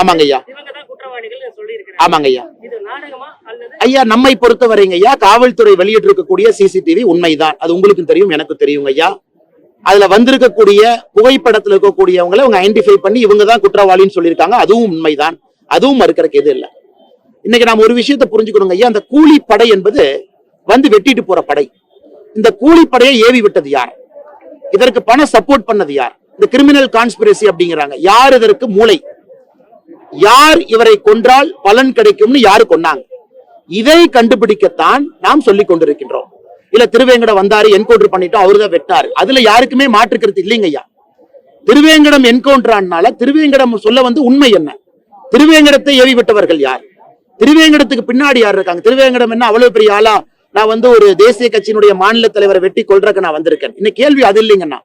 ஆமாங்க ஐயா. ஆமாங்க ஐயா. ஐயா நம்மை பொறுத்தவரைங்க ஐயா காவல்துறை வெளியிட்டு இருக்கக்கூடிய சிசிடிவி உண்மைதான். அது உங்களுக்கும் தெரியும் எனக்கு தெரியுங்க ஐயா. அதுல வந்திருக்கக்கூடிய புகைப்படத்துல இருக்கக்கூடியவங்களை அவங்க ஐடென்டிஃபை பண்ணி இவங்க தான் குற்றவாளின்னு சொல்லியிருக்காங்க. அதுவும் உண்மைதான். அதுவும் மறுக்கிறதுக்கு எது இல்லை. இன்னைக்கு நாம் ஒரு விஷயத்தை புரிஞ்சுக்கணுங்க ஐயா. அந்த கூலி படை என்பது வந்து வெட்டிட்டு போற படை. இந்த கூலி படையை ஏவி விட்டது யார்? இதற்கு பணம் சப்போர்ட் பண்ணது யார்? இந்த கிரிமினல் கான்ஸ்பிரசி அப்படிங்கிறாங்க. யார் இதற்கு மூளை? யார் இவரை கொன்றால் பலன் கிடைக்கும்னு யாரு கொன்னாங்க? இதை கண்டுபிடிக்கத்தான் நாம் சொல்லிக் கொண்டிருக்கின்றோம். இல்ல திருவேங்கடம் வந்தாரு என்கவுண்டர் பண்ணிட்டோம் அவருதான் வெட்டாரு. அதுல யாருக்குமே மாற்றுக்கிறது இல்லைங்க ஐயா. திருவேங்கடம் என்கவுண்டரானால திருவேங்கடம் சொல்ல வந்து உண்மை என்ன? திருவேங்கடத்தை ஏவி விட்டவர்கள் யார்? திருவேங்கடத்துக்கு பின்னாடி யார் இருக்காங்க? திருவேங்கடம் என்ன அவ்வளவு பெரிய ஆளா? நான் வந்து ஒரு தேசிய கட்சியினுடைய மாநில தலைவரை வெட்டி கொள்றதுக்கு நான் வந்திருக்கேன். இன்னைக்கு கேள்வி அது இல்லைங்கண்ணா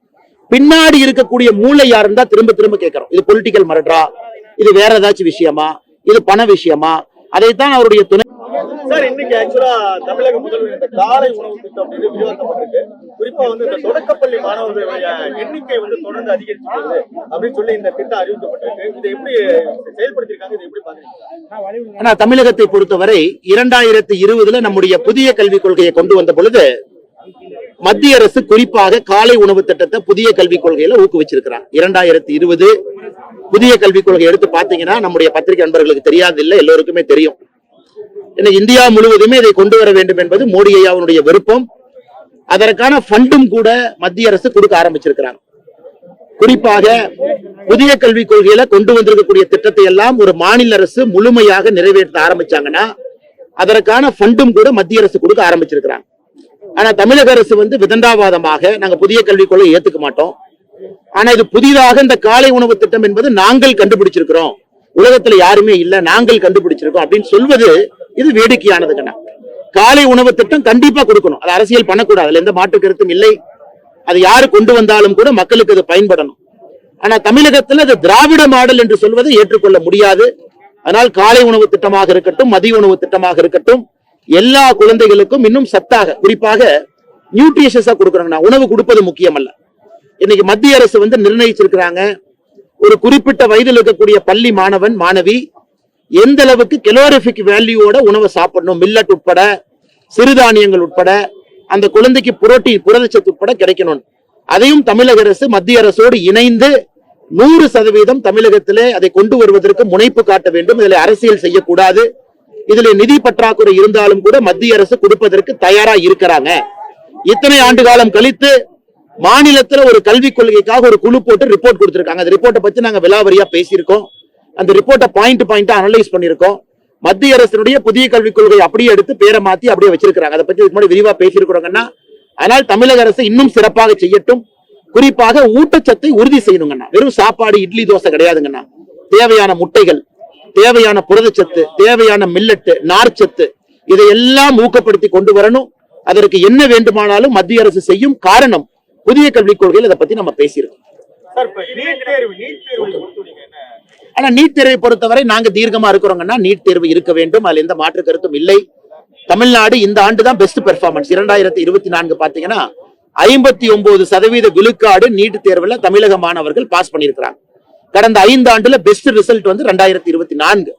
பின்னாடி இருக்கக்கூடிய மூளை யாருன்னு தான் திரும்ப திரும்ப கேட்கிறோம். இது பொலிட்டிக்கல் மரட்ரா இது வேற ஏதாச்சும் விஷயமா? இது பண விஷயமா? அதைத்தான் அவருடைய துணை சார் இன்னைக்கு ஆக்சுவலா தமிழக முதல்வர் இந்த காலை உணவு திட்டம் அப்படின்னு விரிவாக்கப்பட்டிருக்கு. குறிப்பா வந்து இந்த தொடக்கப்பள்ளி மாணவர்களுடைய எண்ணிக்கை வந்து தொடர்ந்து அதிகரிச்சு வருது அப்படின்னு சொல்லி இந்த திட்டம் அறிவிக்கப்பட்டிருக்கு. இதை எப்படி செயல்படுத்திருக்காங்க இதை எப்படி பாக்குறீங்க ஆனா தமிழகத்தை பொறுத்தவரை இரண்டாயிரத்தி இருபதுல நம்முடைய புதிய கல்விக் கொள்கையை கொண்டு வந்த பொழுது மத்திய அரசு குறிப்பாக காலை உணவு திட்டத்தை புதிய கல்விக் கொள்கையில ஊக்குவிச்சிருக்கிறாங்க இரண்டாயிரத்தி இருபது புதிய கல்விக் கொள்கை எடுத்து பாத்தீங்கன்னா நம்முடைய பத்திரிகை நண்பர்களுக்கு தெரியாது இல்ல எல்லோருக்குமே தெரியும். இந்தியா முழுவதுமே இதை கொண்டு வர வேண்டும் என்பது மோடி ஐயாவுடைய விருப்பம். அதற்கான ஃபண்டும் கூட மத்திய அரசு கொடுக்க ஆரம்பிச்சிருக்கிறாங்க குறிப்பாக புதிய கல்விக் கொள்கையில கொண்டு வந்திருக்கக்கூடிய திட்டத்தை எல்லாம் ஒரு மாநில அரசு முழுமையாக நிறைவேற்ற ஆரம்பிச்சாங்கன்னா அதற்கான ஃபண்டும் கூட மத்திய அரசு கொடுக்க ஆரம்பிச்சிருக்கிறாங்க. ஆனா தமிழக அரசு வந்து விதண்டாவாதமாக நாங்க புதிய கல்விக் கொள்கை ஏத்துக்க மாட்டோம். ஆனா இது புதிதாக இந்த காலை உணவு திட்டம் என்பது நாங்கள் கண்டுபிடிச்சிருக்கிறோம். உலகத்துல யாருமே இல்ல நாங்கள் கண்டுபிடிச்சிருக்கோம் அப்படின்னு சொல்வது இது வேடிக்கையானதுங்கண்ணா காலை உணவு திட்டம் கண்டிப்பா கொடுக்கணும். அது அரசியல் பண்ணக்கூடாது. அதுல எந்த மாற்று கருத்தும் இல்லை. அது யாரு கொண்டு வந்தாலும் கூட மக்களுக்கு அது பயன்படணும். ஆனா தமிழகத்துல அது திராவிட மாடல் என்று சொல்வதை ஏற்றுக்கொள்ள முடியாது. அதனால் காலை உணவு திட்டமாக இருக்கட்டும் மதிய உணவு திட்டமாக இருக்கட்டும் எல்லா குழந்தைகளுக்கும் இன்னும் சத்தாக குறிப்பாக நியூட்ரிஷஸா கொடுக்குறாங்க உணவு கொடுப்பது முக்கியம் அல்ல இன்னைக்கு மத்திய அரசு வந்து நிர்ணயிச்சிருக்கிறாங்க. ஒரு குறிப்பிட்ட வயதில் இருக்கக்கூடிய பள்ளி மாணவன் மாணவி எந்த அளவுக்கு கெலோரிபிக் வேல்யூவோட உணவை சாப்பிடணும்? மில்லட் உட்பட சிறுதானியங்கள் உட்பட அந்த குழந்தைக்கு புரோட்டீன் புரதச்சத்து உட்பட கிடைக்கணும் அதையும் தமிழக அரசு மத்திய அரசோடு இணைந்து நூறு சதவீதம் தமிழகத்திலே அதை கொண்டு வருவதற்கு முனைப்பு காட்ட வேண்டும். இதில் அரசியல் செய்யக்கூடாது. இதுல நிதி பற்றாக்குறை இருந்தாலும் கூட மத்திய அரசு கொடுப்பதற்கு தயாரா இருக்கிறாங்க. இத்தனை ஆண்டு காலம் கழித்து மாநிலத்துல ஒரு கல்விக் கொள்கைக்காக ஒரு குழு போட்டு ரிப்போர்ட் கொடுத்திருக்காங்க. அந்த ரிப்போர்ட்டை பத்தி நாங்க விலாவரியா பேசியிருக்கோம். அந்த ரிப்போர்ட்டை பாயிண்ட் பாயிண்டா அனலைஸ் பண்ணிருக்கோம் மத்திய அரசினுடைய புதிய கல்விக் கொள்கை அப்படியே எடுத்து பேரை மாத்தி அப்படியே வச்சிருக்காங்க அதை பத்தி இதுக்கு முன்னாடி விரிவா பேசியிருக்கிறோங்கன்னா அதனால் தமிழக அரசு இன்னும் சிறப்பாக செய்யட்டும். குறிப்பாக ஊட்டச்சத்தை உறுதி செய்யணுங்கண்ணா. வெறும் சாப்பாடு இட்லி தோசை கிடையாதுங்கண்ணா. தேவையான முட்டைகள் தேவையான புரதச்சத்து தேவையான மில்லட்டு நார்ச்சத்து இதையெல்லாம் ஊக்கப்படுத்தி கொண்டு வரணும். அதற்கு என்ன வேண்டுமானாலும் மத்திய அரசு செய்யும் காரணம் புதிய கல்விக் கொள்கையில் இதை பத்தி நம்ம பேசியிருக்கோம். ஆனா நீட் தேர்வை பொறுத்தவரை நாங்க தீர்க்கமா இருக்கிறோங்கன்னா நீட் தேர்வு இருக்க வேண்டும். அதுல எந்த மாற்று கருத்தும் இல்லை. தமிழ்நாடு இந்த ஆண்டு தான் பெஸ்ட் பெர்ஃபார்மன்ஸ் இரண்டாயிரத்தி இருபத்தி நான்கு பாத்தீங்கன்னா ஐம்பத்தி ஒன்பது சதவீத விழுக்காடு நீட் தேர்வுல தமிழக மாணவர்கள் பாஸ் பண்ணியிருக்கிறாங்க. கடந்த ஐந்து ஆண்டுல பெஸ்ட் ரிசல்ட் வந்து ரெண்டாயிரத்தி இருபத்தி நான்கு.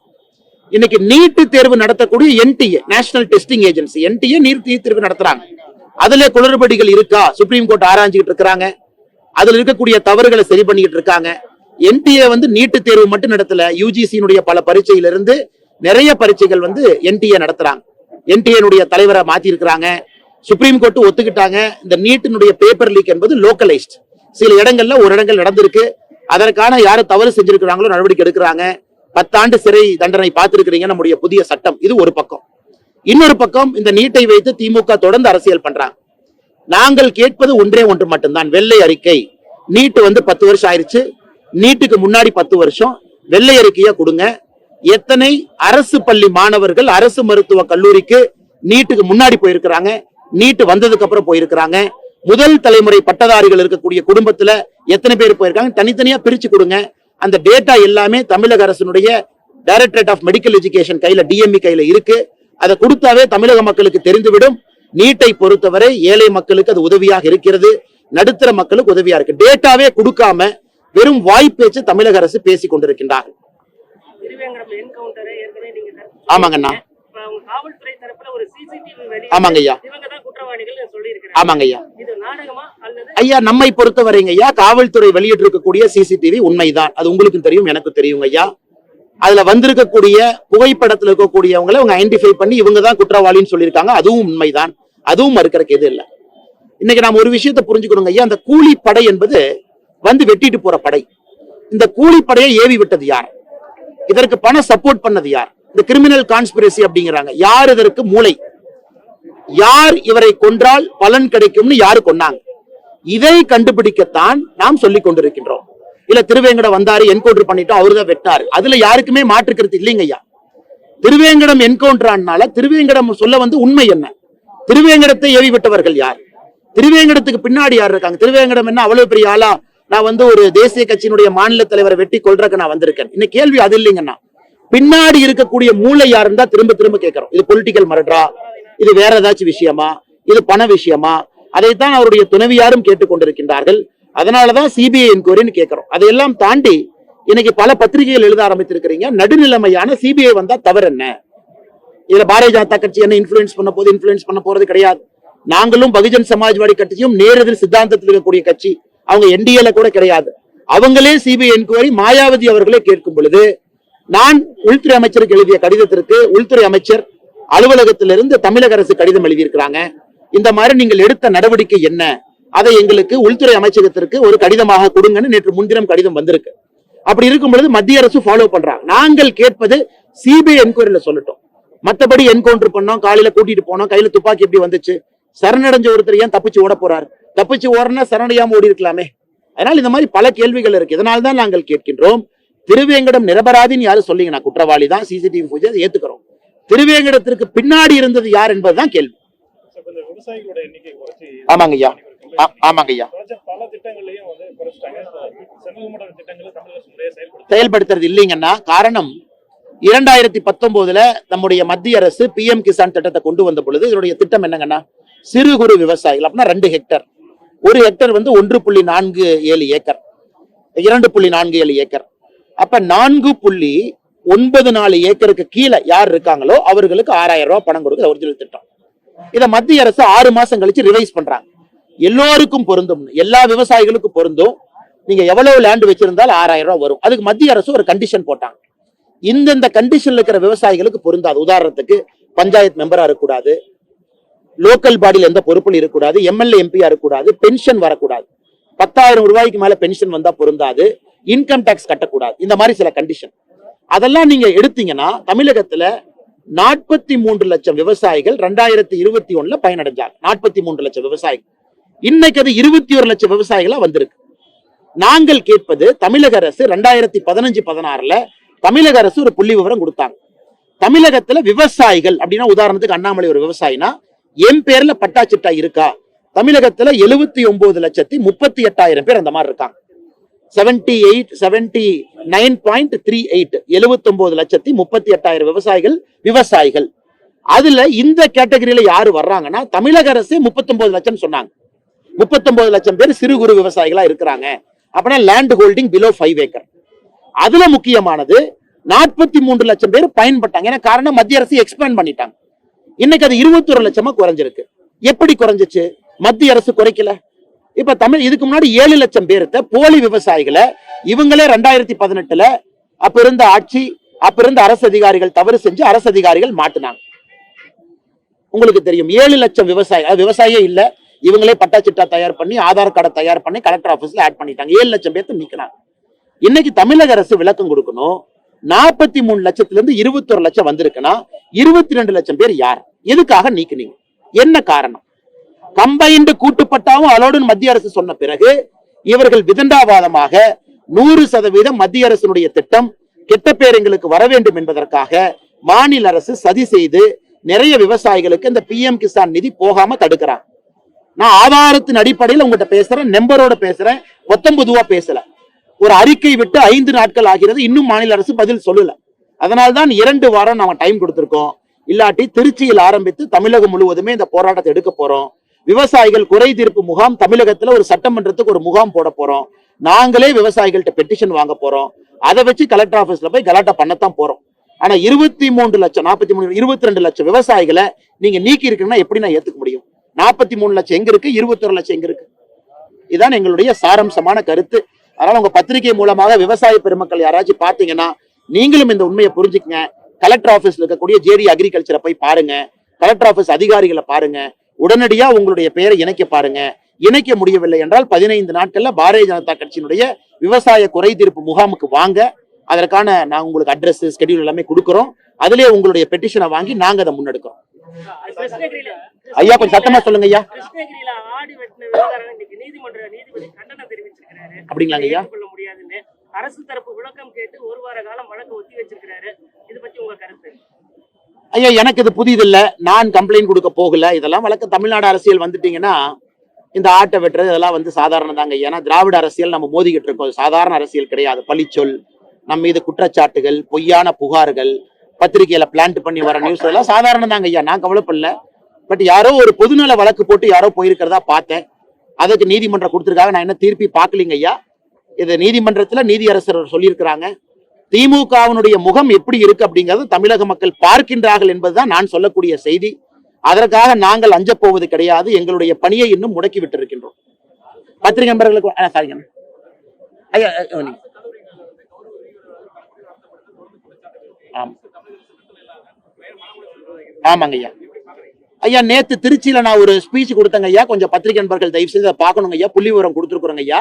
இன்னைக்கு நீட்டு தேர்வு நடத்தக்கூடிய NTA national testing agency NTA NEET தேர்வு நடத்துறாங்க. அதுல குளறுபடிகள் இருக்கா? சுப்ரீம் கோர்ட் ஆராய்ஞ்சிக்கிட்டு இருக்கிறாங்க. அதுல இருக்கக்கூடிய தவறுகளை சரி பண்ணிக்கிட்டு இருக்காங்க. என்டிஏ வந்து நீட்டு தேர்வு மட்டும் நடத்தல. யூஜிசியினுடைய பல பரீட்சையிலிருந்து நிறைய பரீட்சைகள் வந்து என்டிஏ நடத்துறாங்க. என்டிஏனுடைய தலைவரை மாத்தி இருக்கிறாங்க சுப்ரீம் கோர்ட் ஒத்துக்கிட்டாங்க. இந்த நீட்டினுடைய பேப்பர் லீக் என்பது லோக்கலைஸ்ட் சில இடங்கள்ல ஒரு இடங்கள் நடந்திருக்கு. அதற்கான யாரும் தவறு செஞ்சிருக்கிறாங்களோ நடவடிக்கை எடுக்கிறாங்க. பத்தாண்டு சிறை தண்டனை பார்த்திருக்கிறீங்க நம்முடைய புதிய சட்டம். இது ஒரு பக்கம். இன்னொரு பக்கம் இந்த நீட்டை வைத்து திமுக தொடர்ந்து அரசியல் பண்றாங்க. நாங்கள் கேட்பது ஒன்றே ஒன்று மட்டும்தான். வெள்ளை அறிக்கை. நீட்டு வந்து பத்து வருஷம் ஆயிடுச்சு நீட்டுக்கு முன்னாடி பத்து வருஷம். வெள்ளை அறிக்கையா கொடுங்க. எத்தனை அரசு பள்ளி மாணவர்கள் அரசு மருத்துவ கல்லூரிக்கு நீட்டுக்கு முன்னாடி போயிருக்கிறாங்க. நீட்டு வந்ததுக்கு அப்புறம் போயிருக்கிறாங்க. முதல் தலைமுறை பட்டதாரிகள் இருக்கக்கூடிய குடும்பத்துல எத்தனை பேர் போயிருக்காங்க? தனித்தனியா பிரிச்சு கொடுங்க. அந்த டேட்டா எல்லாமே தமிழக அரசினுடைய டைரக்டரேட் ஆஃப் மெடிக்கல் எஜுகேஷன் கையில டிஎம்இ கையில இருக்கு. அதை கொடுத்தாவே தமிழக மக்களுக்கு தெரிந்துவிடும். நீட்டை பொறுத்தவரை ஏழை மக்களுக்கு அது உதவியாக இருக்கிறது. நடுத்தர மக்களுக்கு உதவியா இருக்கு. டேட்டாவே கொடுக்காம வெறும் வாய்ப்பேச்சு தமிழக அரசு பேசிக் கொண்டிருக்கின்றார்கள். ஆமாங்கண்ணா. காவல்துறை தரப்புல ஒரு சிசிடிவி வெளியே ஆமாங்க ஐயா இவங்க தான் குற்றவாளிகள் சொல்லி ஆமாங்க ஐயா இது நாடகமா அல்லது ஐயா நம்மை பொறுத்தவரைங்க ஐயா காவல்துறை வெளியிட்டு இருக்கக்கூடிய சிசிடிவி உண்மைதான். அது உங்களுக்கும் தெரியும் எனக்கு தெரியுங்க ஐயா அதுல வந்திருக்கக்கூடிய புகைப்படத்துல இருக்கக்கூடியவங்களை அவங்க ஐடென்டிஃபை பண்ணி இவங்க தான் குற்றவாளின்னு சொல்லியிருக்காங்க. அதுவும் உண்மைதான். அதுவும் மறுக்கிறதுக்கு எது இல்லை. இன்னைக்கு நாம் ஒரு விஷயத்தை புரிஞ்சுக்கணுங்க ஐயா அந்த கூலி படை என்பது வந்து வெட்டிட்டு போற படை. இந்த கூலி படையை ஏவி விட்டது யார்? இதற்கு பணம் சப்போர்ட் பண்ணது யார்? இந்த கிரிமினல் கான்ஸ்பிரசி அப்படிங்கிறாங்க. யார் இதற்கு மூளை? யார் இவரை கொன்றால் பலன் கிடைக்கும்னு யாரு கொன்னாங்க? இதை கண்டுபிடிக்கத்தான் நாம் சொல்லிக் கொண்டிருக்கின்றோம். இல்ல திருவேங்கடம் வந்தாரு என்கவுண்டர் பண்ணிட்டோம் அவருதான் வெட்டாரு. அதுல யாருக்குமே மாற்றுக்கிறது இல்லைங்க ஐயா. திருவேங்கடம் என்கவுண்டரானால திருவேங்கடம் சொல்ல வந்து உண்மை என்ன? திருவேங்கடத்தை ஏவி விட்டவர்கள் யார்? திருவேங்கடத்துக்கு பின்னாடி யார் இருக்காங்க? திருவேங்கடம் என்ன அவ்வளவு பெரிய ஆளா? நான் வந்து ஒரு தேசிய கட்சியினுடைய மாநில தலைவரை வெட்டி கொள்றதுக்கு நான் வந்திருக்கேன். இன்னும் கேள்வி அது இல்லைங்கண்ணா பின்னாடி இருக்கக்கூடிய மூளை யாருன்னு தான் திரும்ப திரும்ப கேட்கிறோம். இது பொலிட்டிக்கல் மரட்ரா இது வேற ஏதாச்சும் விஷயமா? இது பண விஷயமா? அதைத்தான் அவருடைய துணைவியாரும் கேட்டுக்கொண்டிருக்கின்றார்கள். அதனாலதான் சிபிஐ என்கொயரின்னு கேட்கிறோம். அதையெல்லாம் தாண்டி இன்னைக்கு பல பத்திரிகைகள் எழுத ஆரம்பித்திருக்கிறீங்க. நடுநிலைமையான சிபிஐ வந்தா தவறு என்ன இதுல பாரதிய ஜனதா கட்சி என்ன இன்ஃபுளுன்ஸ் பண்ண போது இன்ஃபுளுன்ஸ் பண்ண போறது கிடையாது. நாங்களும் பகுஜன் சமாஜ்வாடி கட்சியும் நேரடி சித்தாந்தத்தில் இருக்கக்கூடிய கட்சி. அவங்க என்டிஏல கூட கிடையாது. அவங்களே சிபிஐ என்கொயரி மாயாவதி அவர்களே கேட்கும் பொழுது நான் உள்துறை அமைச்சருக்கு எழுதிய கடிதத்திற்கு உள்துறை அமைச்சர் அலுவலகத்திலிருந்து தமிழக அரசு கடிதம் எழுதியிருக்கிறாங்க. இந்த மாதிரி நீங்கள் எடுத்த நடவடிக்கை என்ன? அதை எங்களுக்கு உள்துறை அமைச்சகத்திற்கு ஒரு கடிதமாக கொடுங்கன்னு நேற்று முன்தினம் கடிதம் வந்திருக்கு. அப்படி இருக்கும் பொழுது மத்திய அரசு ஃபாலோ பண்றாங்க நாங்கள் கேட்பது சிபிஐ என்கொயரியில சொல்லட்டும். மத்தபடி என்கவுண்டர் பண்ணோம் காலையில கூட்டிட்டு போனோம் கையில துப்பாக்கி எப்படி வந்துச்சு? சரணடைஞ்ச ஒருத்தர் ஏன் தப்பிச்சு ஓட போறாரு? தப்பிச்சு ஓடுனா சரணையாம ஓடி இருக்கலாமே அதனால இந்த மாதிரி பல கேள்விகள் இருக்கு. இதனால தான் நாங்கள் கேட்கின்றோம். திருவேங்கடம் நிரபராதின்னு யாரும் சொல்லிங்க நான் குற்றவாளி தான் சிசிடிவி பூஜை ஏத்துக்கிறோம். திருவேங்கடத்திற்கு பின்னாடி இருந்தது யார் என்பதுதான் கேள்வி. ஆமாங்க ஐயா. ஆமாங்க ஐயா. செயல்படுத்துறது இல்லைங்கன்னா காரணம் இரண்டாயிரத்தி பத்தொன்பதுல நம்முடைய மத்திய அரசு பிஎம் கிசான் திட்டத்தை கொண்டு வந்த பொழுது இதனுடைய திட்டம் என்னங்கன்னா சிறு குறு விவசாயிகள் அப்படின்னா ரெண்டு ஹெக்டர் ஒரு ஹெக்டர் வந்து ஒன்று புள்ளி நான்கு ஏழு ஏக்கர். இரண்டு புள்ளி நான்கு ஏழு ஏக்கர். அப்ப நான்கு புள்ளி ஒன்பது நாலு ஏக்கருக்கு கீழே யார் இருக்காங்களோ அவர்களுக்கு ஆறாயிரம் ரூபாய் பணம் கொடுக்க ஒரிஜினல் திட்டம். இதை மத்திய அரசு ஆறு மாசம் கழிச்சு ரிவைஸ் பண்றாங்க. எல்லோருக்கும் பொருந்தும் எல்லா விவசாயிகளுக்கும் பொருந்தும். நீங்க எவ்வளவு லேண்ட் வச்சிருந்தாலும் ஆறாயிரம் ரூபாய் வரும். அதுக்கு மத்திய அரசு ஒரு கண்டிஷன் போட்டாங்க. இந்தந்த கண்டிஷன்ல இருக்கிற விவசாயிகளுக்கு பொருந்தாது. உதாரணத்துக்கு பஞ்சாயத்து மெம்பரா இருக்கக்கூடாது. லோக்கல் பாடியில் எந்த பொறுப்பில் இருக்கக்கூடாது. எம்எல்ஏ எம்பியா இருக்கக்கூடாது. பென்ஷன் வரக்கூடாது. பத்தாயிரம் ரூபாய்க்கு மேல பென்ஷன் வந்தா பொருந்தாது. இன்கம் டேக்ஸ் கட்டக்கூடாது. இந்த மாதிரி சில கண்டிஷன் அதெல்லாம் நீங்க எடுத்தீங்கன்னா தமிழகத்துல நாற்பத்தி மூன்று லட்சம் விவசாயிகள் ரெண்டாயிரத்தி இருபத்தி ஒண்ணுல பயனடைஞ்சாங்க. நாற்பத்தி மூன்று லட்சம் விவசாயிகள். இன்னைக்கு அது இருபத்தி ஒரு லட்சம் விவசாயிகளா வந்திருக்கு. நாங்கள் கேட்பது தமிழக அரசு ரெண்டாயிரத்தி பதினஞ்சு பதினாறுல தமிழக அரசு ஒரு புள்ளி விவரம் கொடுத்தாங்க. தமிழகத்துல விவசாயிகள் அப்படின்னா உதாரணத்துக்கு அண்ணாமலை ஒரு விவசாயினா என் பேர்ல பட்டா சிட்டா இருக்கா? தமிழகத்துல எழுபத்தி ஒன்பது லட்சத்தி முப்பத்தி எட்டாயிரம் பேர் அந்த மாதிரி இருக்காங்க. Seventy eight seventy nine point three eight எழுபத்தி ஒன்பது லட்சத்தி முப்பத்தி எட்டாயிரம் விவசாயிகள் விவசாயிகள். அதுல இந்த கேட்டகரியில யாரு வர்றாங்கன்னா தமிழக அரசே முப்பத்தொன்பது லட்சம் சொன்னாங்க. முப்பத்தொன்பது லட்சம் பேர் சிறு குறு விவசாயிகளா இருக்கிறாங்க. அப்படின்னா land holding below five acre அதுல முக்கியமானது நாற்பத்தி மூன்று லட்சம் பேர் பயன்பட்டாங்க. ஏன்னா காரணம் மத்திய அரசு எக்ஸ்பேண்ட் பண்ணிட்டாங்க. இன்னைக்கு அது இருபத்தொரு லட்சமா குறைஞ்சிருக்கு. எப்படி குறைஞ்சிச்சு? மத்திய அரசு குறைக்கல. இப்ப தமிழ் இதுக்கு முன்னாடி ஏழு லட்சம் பேர்த்த போலி விவசாயிகளை இவங்களே ரெண்டாயிரத்தி பதினெட்டுல அப்ப இருந்த ஆட்சி அப்ப இருந்த அரசு அதிகாரிகள் தவறு செஞ்சு அரசு அதிகாரிகள் மாட்டினாங்க. உங்களுக்கு தெரியும் ஏழு லட்சம் விவசாயி விவசாயியே இல்ல. இவங்களே பட்டா சிட்டா தயார் பண்ணி ஆதார் கார்டை தயார் பண்ணி கலெக்டர் ஆபீஸ்ல ஆட் பண்ணிட்டாங்க. ஏழு லட்சம் பேர்த்து நீக்கினாங்க. இன்னைக்கு தமிழக அரசு விளக்கம் கொடுக்கணும். நாற்பத்தி மூணு லட்சத்துல இருந்து இருபத்தொரு லட்சம் வந்திருக்குன்னா இருபத்தி ரெண்டு லட்சம் பேர் யார்? எதுக்காக நீக்கினீங்க? என்ன காரணம்? கம்பைன்டு கூட்டுப்பட்டாவும் அலோடுன்னு மத்திய அரசு சொன்ன பிறகு இவர்கள் விதண்டாவாதமாக நூறு சதவீதம் மத்திய அரசினுடைய திட்டம் கெட்ட பேர் எங்களுக்கு வர வேண்டும் என்பதற்காக மாநில அரசு சதி செய்து நிறைய விவசாயிகளுக்கு இந்த பிஎம் கிசான் நிதி போகாம தடுக்கிறாங்க நான் ஆதாரத்தின் அடிப்படையில் உங்ககிட்ட பேசுறேன் நெம்பரோட பேசுறேன் பத்தொன்பதுவா பேசல. ஒரு அறிக்கை விட்டு ஐந்து நாட்கள் ஆகிறது இன்னும் மாநில அரசு பதில் சொல்லல. அதனால்தான் இரண்டு வாரம் நாம டைம் கொடுத்திருக்கோம். இல்லாட்டி திருச்சியில் ஆரம்பித்து தமிழகம் முழுவதுமே இந்த போராட்டத்தை எடுக்க போறோம். விவசாயிகள் குறை தீர்ப்பு முகாம் தமிழகத்துல ஒரு சட்டமன்றத்துக்கு ஒரு முகாம் போட போறோம். நாங்களே விவசாயிகள்கிட்ட பெட்டிஷன் வாங்க போறோம். அதை வச்சு கலெக்டர் ஆபீஸ்ல போய் கலாட்டா பண்ணத்தான் போறோம். ஆனா இருபத்தி மூன்று லட்சம் நாற்பத்தி மூணு இருபத்தி ரெண்டு லட்சம் விவசாயிகளை நீங்க நீக்கி இருக்கீங்கன்னா எப்படி நான் ஏத்துக்க முடியும்? நாற்பத்தி மூணு லட்சம் எங்க இருக்கு? இருபத்தொரு லட்சம் எங்க இருக்கு? இதான் எங்களுடைய சாரம்சமான கருத்து. அதனால உங்க பத்திரிகை மூலமாக விவசாய பெருமக்கள் யாராச்சும் பாத்தீங்கன்னா நீங்களும் இந்த உண்மையை புரிஞ்சுக்கங்க. கலெக்டர் ஆபீஸ்ல இருக்கக்கூடிய ஜேடி அக்ரிகல்ச்சரை போய் பாருங்க. கலெக்டர் ஆபீஸ் அதிகாரிகளை பாருங்க. உடனடியா உங்களுடைய பெயரை இணைக்க பாருங்க. இணைக்க முடியவில்லை என்றால் பதினைந்து நாட்கள்ல பாரதிய ஜனதா கட்சியினுடைய விவசாய குறை தீர்ப்பு முகாமுக்கு வாங்க. அதற்கான நான் உங்களுக்கு அட்ரஸ் ஸ்கெடியூல் எல்லாமே கொடுக்குறோம். அதிலே உங்களுடைய பெட்டிஷனை வாங்கி நாங்க அதை முன்னெடுக்கிறோம். ஐயா கொஞ்சம் சத்தமா சொல்லுங்க ஐயா. அப்படிங்களாங்க ஐயா? அரசு தரப்பு விளக்கம் கேட்டு ஒரு வார காலம் வழக்கு ஒத்தி வச்சிருக்கிறாரு. இது பத்தி உங்க கருத்து? ஐயா எனக்கு இது புதிதில்லை. நான் கம்ப்ளைண்ட் கொடுக்க போகல. இதெல்லாம் வழக்கம் தமிழ்நாடு அரசியல் வந்துட்டீங்கன்னா இந்த ஆட்டை வெட்டுறது இதெல்லாம் வந்து சாதாரண தாங்க. ஏன்னா திராவிட அரசியல் நம்ம மோதிக்கிட்டு இருக்கோம். சாதாரண அரசியல் கிடையாது. பழிச்சொல் நம்ம மீது குற்றச்சாட்டுகள் பொய்யான புகார்கள் பத்திரிகையில பிளான்ட் பண்ணி வர நியூஸ் இதெல்லாம் சாதாரண தாங்க ஐயா. நான் கவலைப்படல. பட் யாரோ ஒரு பொதுநல வழக்கு போட்டு யாரோ போயிருக்கிறதா பார்த்தேன். அதுக்கு நீதிமன்றம் கொடுத்துருக்காங்க. நான் என்ன தீர்ப்பி பார்க்கலீங்க ஐயா. இது நீதிமன்றத்தில் நீதியரசர் சொல்லியிருக்கிறாங்க. திமுகவினுடைய முகம் எப்படி இருக்கு அப்படிங்கிறது தமிழக மக்கள் பார்க்கின்றார்கள் என்பதுதான் நான் சொல்லக்கூடிய செய்தி. அதற்காக நாங்கள் அஞ்ச போவது கிடையாது. எங்களுடைய பணியை இன்னும் முடக்கி விட்டிருக்கின்றோம். பத்திரிகை நண்பர்களுக்கு சாரிங்க ஐயா ஆமாங்க ஐயா. ஐயா நேத்து திருச்சியில நான் ஒரு ஸ்பீச் கொடுத்தேங்க ஐயா. கொஞ்சம் பத்திரிகை நண்பர்கள் தயவு செய்து அதை பார்க்கணுங்க ஐயா. புள்ளி விவரம் கொடுத்துருக்குறோங்க ஐயா.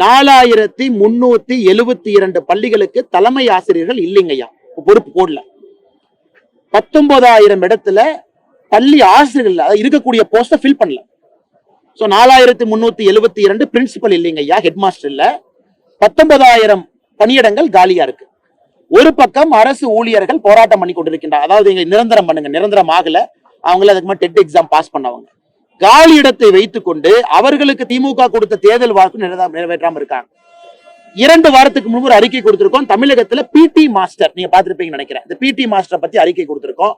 நாலாயிரத்தி முன்னூத்தி எழுபத்தி இரண்டு பள்ளிகளுக்கு தலைமை ஆசிரியர்கள் இல்லைங்கய்யா. பொறுப்பு போடல. பத்தொன்பதாயிரம் இடத்துல பள்ளி ஆசிரியர்கள் அதாவது இருக்கக்கூடிய போஸ்ட ஃபில் பண்ணல. ஸோ நாலாயிரத்தி முன்னூத்தி எழுபத்தி இரண்டு பிரின்சிபல் இல்லைங்கய்யா ஹெட் மாஸ்டர் இல்ல. பத்தொன்பதாயிரம் பணியிடங்கள் காலியா இருக்கு. ஒரு பக்கம் அரசு ஊழியர்கள் போராட்டம் பண்ணி கொண்டிருக்கின்றார் அதாவது இங்க நிரந்தரம் பண்ணுங்க நிரந்தரம் ஆகல. அவங்கள அதுக்கு டெட் எக்ஸாம் பாஸ் பண்ணவங்க. காலி இடத்தை வைத்துக்கொண்டு அவர்களுக்கு திமுக கொடுத்த தேர்தல் வாக்கு நிறைவேற்றாம இருக்காங்க. இரண்டு வாரத்துக்கு முன்பு ஒரு அறிக்கை கொடுத்திருக்கோம். தமிழகத்துல பிடி மாஸ்டர் நீங்க பார்த்திருப்பீங்கன்னு நினைக்கிறேன். இந்த பிடி மாஸ்டர் பத்தி அறிக்கை கொடுத்திருக்கோம்.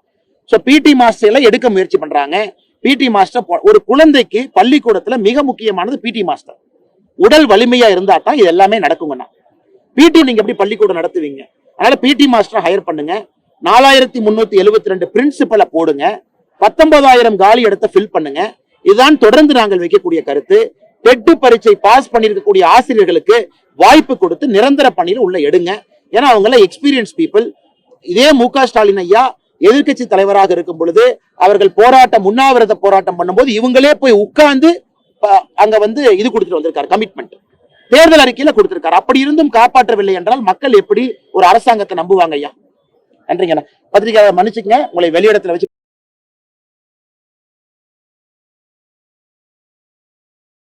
சோ பிடி மாஸ்டர் எல்லாம் எடுக்க முயற்சி பண்றாங்க. பிடி மாஸ்டர் ஒரு குழந்தைக்கு பள்ளிக்கூடத்துல மிக முக்கியமானது பிடி மாஸ்டர் உடல் வலிமையா இருந்தா தான் இது எல்லாமே நடக்குங்கண்ணா பிடி நீங்க எப்படி பள்ளிக்கூடம் நடத்துவீங்க? அதனால பிடி மாஸ்டர் ஹையர் பண்ணுங்க. நாலாயிரத்தி முன்னூத்தி எழுபத்தி ரெண்டு பிரின்சிபலை போடுங்க. பத்தொன்பதாயிரம் காலி இடத்தை ஃபில் பண்ணுங்க. இதுதான் தொடர்ந்து நாங்கள் வைக்கக்கூடிய கருத்து. டெட்டு பரீட்சை பாஸ் பண்ணியிருக்கக்கூடிய ஆசிரியர்களுக்கு வாய்ப்பு கொடுத்து நிரந்தர பணியில் உள்ள எடுங்க. ஏன்னா அவங்கள எக்ஸ்பீரியன்ஸ் பீப்புள் இதே மு க ஸ்டாலின் ஐயா எதிர்க்கட்சி தலைவராக இருக்கும் பொழுது அவர்கள் போராட்டம் உண்ணாவிரத போராட்டம் பண்ணும்போது இவங்களே போய் உட்கார்ந்து அங்க வந்து இது கொடுத்துட்டு வந்திருக்காரு கமிட்மெண்ட் தேர்தல் அறிக்கையில கொடுத்திருக்காரு. அப்படி இருந்தும் காப்பாற்றவில்லை என்றால் மக்கள் எப்படி ஒரு அரசாங்கத்தை நம்புவாங்க ஐயா? நன்றிங்கண்ணா. பத்திரிகையாளர் மன்னிச்சுக்கங்க. உங்களை வெளியிடத்துல வச்சு